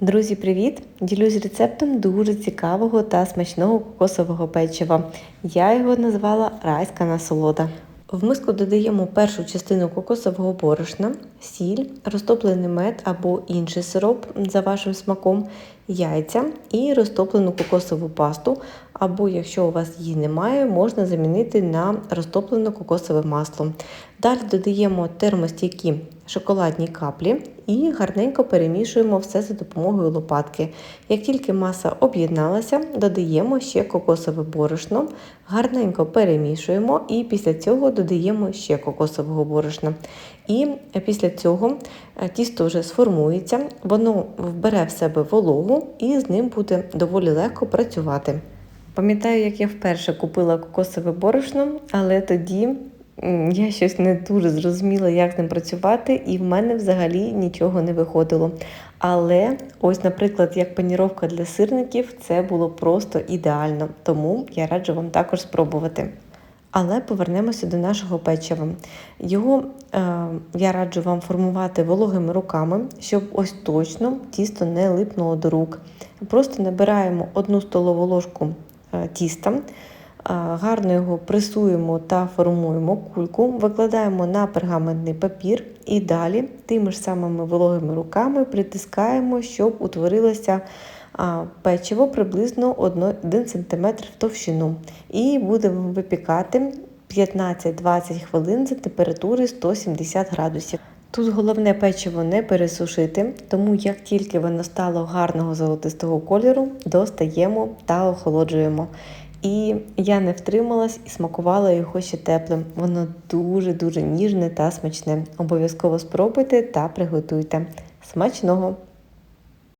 Друзі, привіт! Ділюсь рецептом дуже цікавого та смачного кокосового печива. Я його назвала райська насолода. В миску додаємо першу частину кокосового борошна, сіль, розтоплений мед або інший сироп за вашим смаком, яйця і розтоплену кокосову пасту, або якщо у вас її немає, можна замінити на розтоплене кокосове масло. Далі додаємо термостійкі шоколадні каплі і гарненько перемішуємо все за допомогою лопатки. Як тільки маса об'єдналася, додаємо ще кокосове борошно, гарненько перемішуємо і після цього додаємо ще кокосового борошна. І після цього тісто вже сформується, воно вбере в себе вологу і з ним буде доволі легко працювати. Пам'ятаю, як я вперше купила кокосове борошно, але тоді я щось не дуже зрозуміла, як з ним працювати, і в мене взагалі нічого не виходило. Але ось, наприклад, як паніровка для сирників, це було просто ідеально, тому я раджу вам також спробувати. Але повернемося до нашого печива. Його е, я раджу вам формувати вологими руками, щоб ось точно тісто не липнуло до рук. Просто набираємо одну столову ложку е, тіста гарно його пресуємо та формуємо кульку, викладаємо на пергаментний папір і далі тими ж самими вологими руками притискаємо, щоб утворилося печиво приблизно 1 см в товщину. І будемо випікати 15-20 хвилин за температури 170 градусів. Тут головне печиво не пересушити, тому як тільки воно стало гарного золотистого кольору, достаємо та охолоджуємо. І я не втрималась і смакувала його ще теплим. Воно дуже-дуже ніжне та смачне. Обов'язково спробуйте та приготуйте. Смачного!